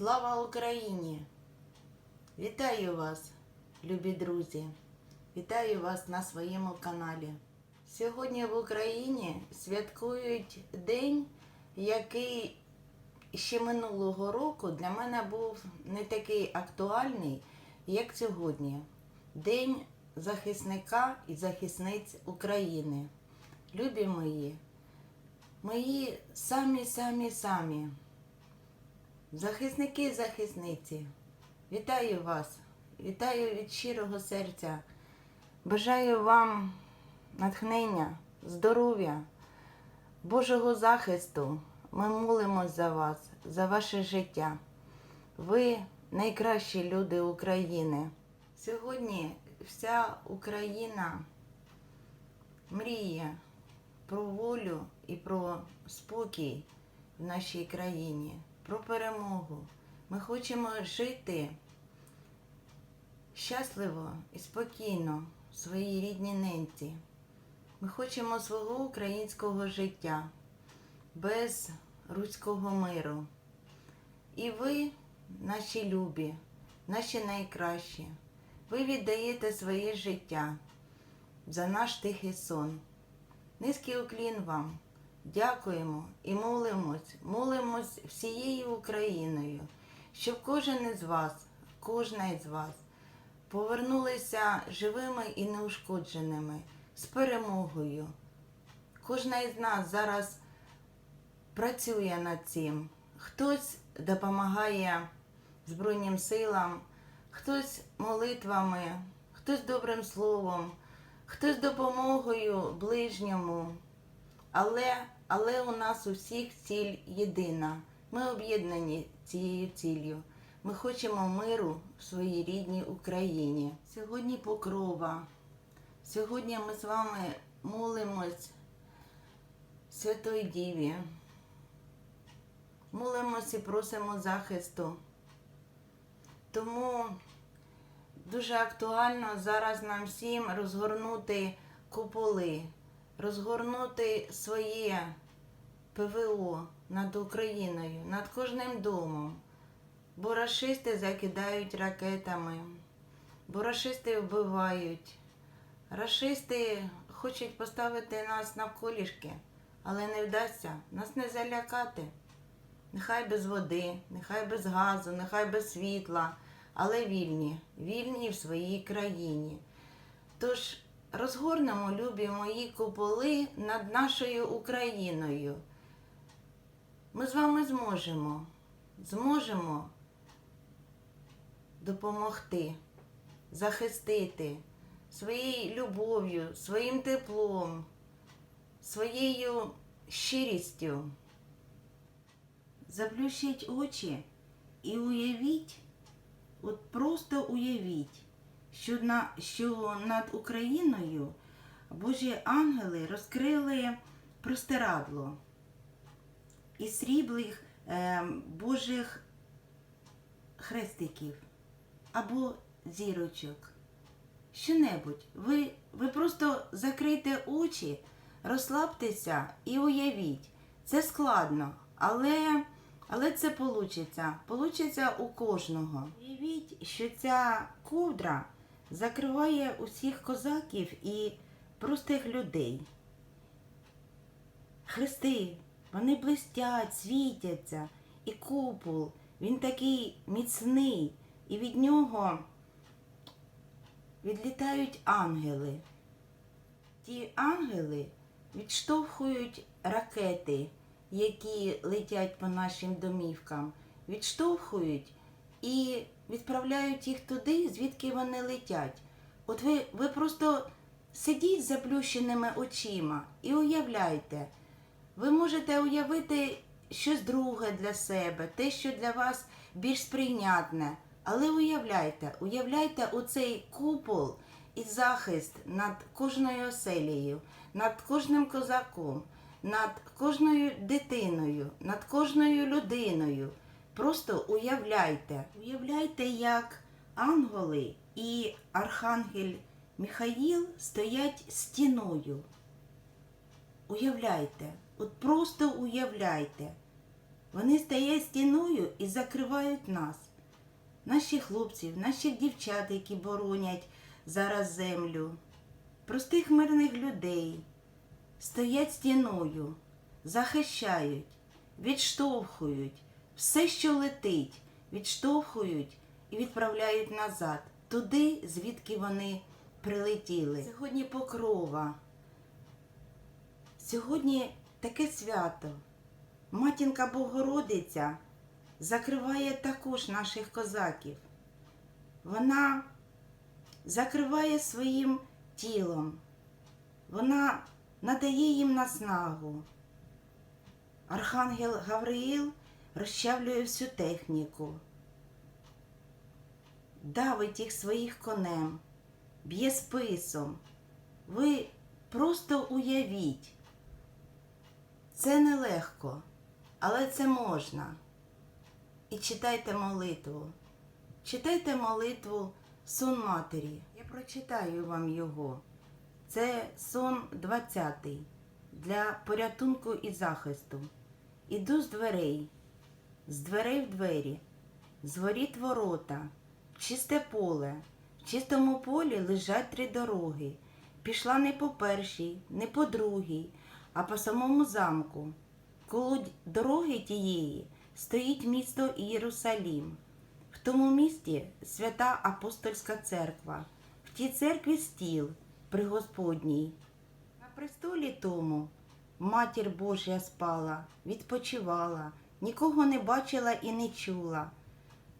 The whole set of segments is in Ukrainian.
Слава Україні! Вітаю вас, любі друзі! Вітаю вас на своєму каналі. Сьогодні в Україні святкують день, який ще минулого року для мене був не такий актуальний, як сьогодні. День захисника і захисниць України. Любі мої, мої самі-самі-самі. Захисники і захисниці, вітаю вас, вітаю від щирого серця. Бажаю вам натхнення, здоров'я, Божого захисту. Ми молимось за вас, за ваше життя. Ви найкращі люди України. Сьогодні вся Україна мріє про волю і про спокій в нашій країні, про перемогу. Ми хочемо жити щасливо і спокійно в своїй рідній ненці. Ми хочемо свого українського життя без руського миру. І ви, наші любі, наші найкращі, ви віддаєте своє життя за наш тихий сон. Низький уклін вам. Дякуємо і молимось, молимось всією Україною, щоб кожен із вас, кожна із вас повернулися живими і неушкодженими, з перемогою. Кожна із нас зараз працює над цим. Хтось допомагає Збройним силам, хтось молитвами, хтось добрим словом, хтось допомогою ближньому. Але, але у нас у всіх ціль єдина. Ми об'єднані цією ціллю. Ми хочемо миру в своїй рідній Україні. Сьогодні покрова. Сьогодні ми з вами молимось Святої Діві. Молимось і просимо захисту. Тому дуже актуально зараз нам всім розгорнути куполи, розгорнути своє ПВО над Україною, над кожним домом. Бо рашисти закидають ракетами, бо рашисти вбивають. Рашисти хочуть поставити нас навколішки, але не вдасться нас не залякати. Нехай без води, нехай без газу, нехай без світла, але вільні, вільні в своїй країні. Тож розгорнемо, любі мої куполи над нашою Україною. Ми з вами зможемо, зможемо допомогти, захистити своєю любов'ю, своїм теплом, своєю щирістю. Заплющіть очі і уявіть, от просто уявіть, що, на, що над Україною Божі ангели розкрили простирадло із сріблих е, Божих хрестиків або зірочок. Що-небудь. Ви, ви просто закрийте очі, розслабтеся і уявіть. Це складно, але, але це получиться. Получиться у кожного. Уявіть, що ця ковдра закриває усіх козаків і простих людей. Хрести, вони блистять, світяться, і купол, він такий міцний, і від нього відлітають ангели. Ті ангели відштовхують ракети, які летять по нашим домівкам, відштовхують і відправляють їх туди, звідки вони летять. От ви, ви просто сидіть заплющеними очима і уявляйте, ви можете уявити щось друге для себе, те, що для вас більш сприйнятне. Але уявляйте, уявляйте оцей купол і захист над кожною оселею, над кожним козаком, над кожною дитиною, над кожною людиною. Просто уявляйте, уявляйте, як ангели і архангель Михаїл стоять стіною. Уявляйте, от просто уявляйте. Вони стоять стіною і закривають нас, наших хлопців, наших дівчат, які боронять зараз землю, простих мирних людей, стоять стіною, захищають, відштовхують все, що летить, відштовхують і відправляють назад, туди, звідки вони прилетіли. Сьогодні покрова. Сьогодні таке свято. Матінка Богородиця закриває також наших козаків. Вона закриває своїм тілом. Вона надає їм наснагу. Архангел Гавриїл розчавлює всю техніку, давить їх своїх конем, б'є списом. Ви просто уявіть, це нелегко, але це можна. І читайте молитву. Читайте молитву Сон Матері. Я прочитаю вам його. Це сон 20 для порятунку і захисту. Іду з дверей, з дверей в двері, з воріт ворота, чисте поле. В чистому полі лежать три дороги. Пішла не по першій, не по другій, а по самому замку. Коло дороги тієї стоїть місто Єрусалім. В тому місті свята апостольська церква. В тій церкві стіл при Господній. На престолі тому матір Божя спала, відпочивала, нікого не бачила і не чула.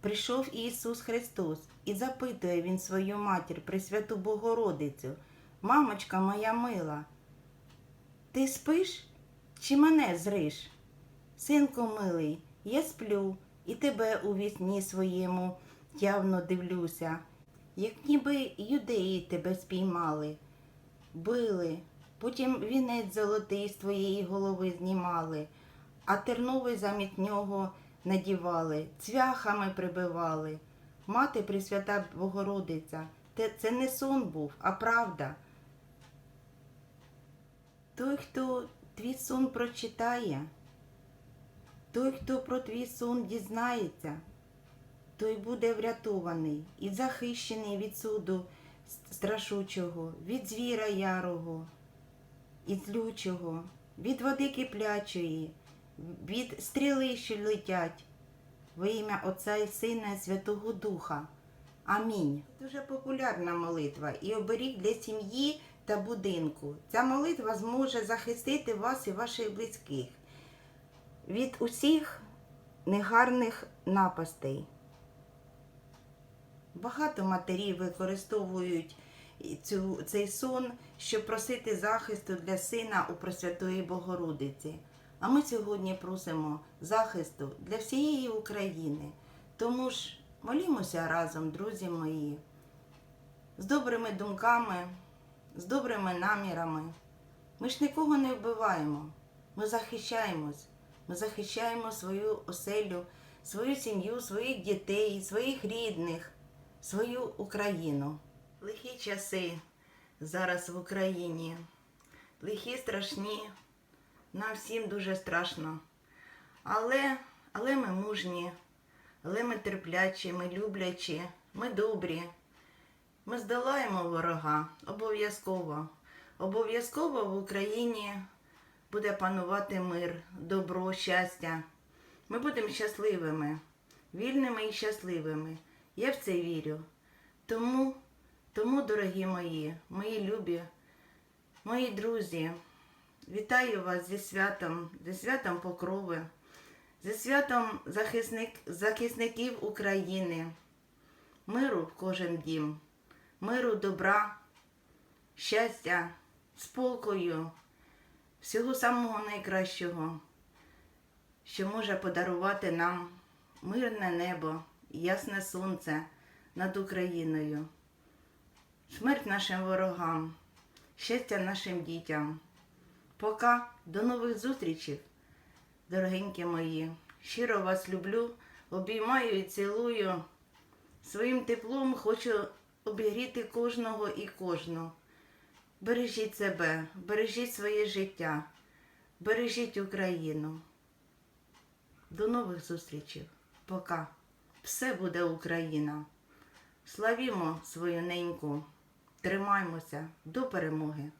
Прийшов Ісус Христос і запитує Він свою матір, Пресвяту Богородицю, мамочка моя мила, ти спиш чи мене зриш? Синку милий, я сплю і тебе у вісні своєму явно дивлюся, як ніби юдеї тебе спіймали, били, потім вінець золотий з твоєї голови знімали, а терновий замість нього надівали, цвяхами прибивали. Мати Пресвята Богородиця, це не сон був, а правда. Той, хто твій сон прочитає, той, хто про твій сон дізнається, той буде врятований і захищений від суду страшучого, від звіра ярого і злючого, від води киплячої, від стріли, що летять, во ім'я Отця і Сина і Святого Духа. Амінь. Дуже популярна молитва і оберіг для сім'ї та будинку. Ця молитва зможе захистити вас і ваших близьких від усіх негарних напастей. Багато матерів використовують цю, цей сон, щоб просити захисту для сина у Пресвятої Богородиці. А ми сьогодні просимо захисту для всієї України. Тому ж молімося разом, друзі мої, з добрими думками, з добрими намірами. Ми ж нікого не вбиваємо, ми захищаємось. Ми захищаємо свою оселю, свою сім'ю, своїх дітей, своїх рідних, свою Україну. Лихі часи зараз в Україні. Лихі страшні. Нам всім дуже страшно. Але, але ми мужні, але ми терплячі, ми люблячі, ми добрі. Ми здолаємо ворога обов'язково. Обов'язково в Україні буде панувати мир, добро, щастя. Ми будемо щасливими, вільними і щасливими. Я в це вірю. Тому, тому, дорогі мої, мої любі, мої друзі, вітаю вас зі святом, зі святом Покрови, зі святом захисник, захисників України, миру в кожен дім, миру, добра, щастя, спокою всього самого найкращого, що може подарувати нам мирне небо ясне сонце над Україною, смерть нашим ворогам, щастя нашим дітям. Пока до нових зустрічей, дорогенькі мої. Щиро вас люблю, обіймаю і цілую. Своїм теплом хочу обігріти кожного і кожну. Бережіть себе, бережіть своє життя, бережіть Україну. До нових зустрічей. Пока. Все буде Україна. Славімо свою неньку. Тримаймося до перемоги.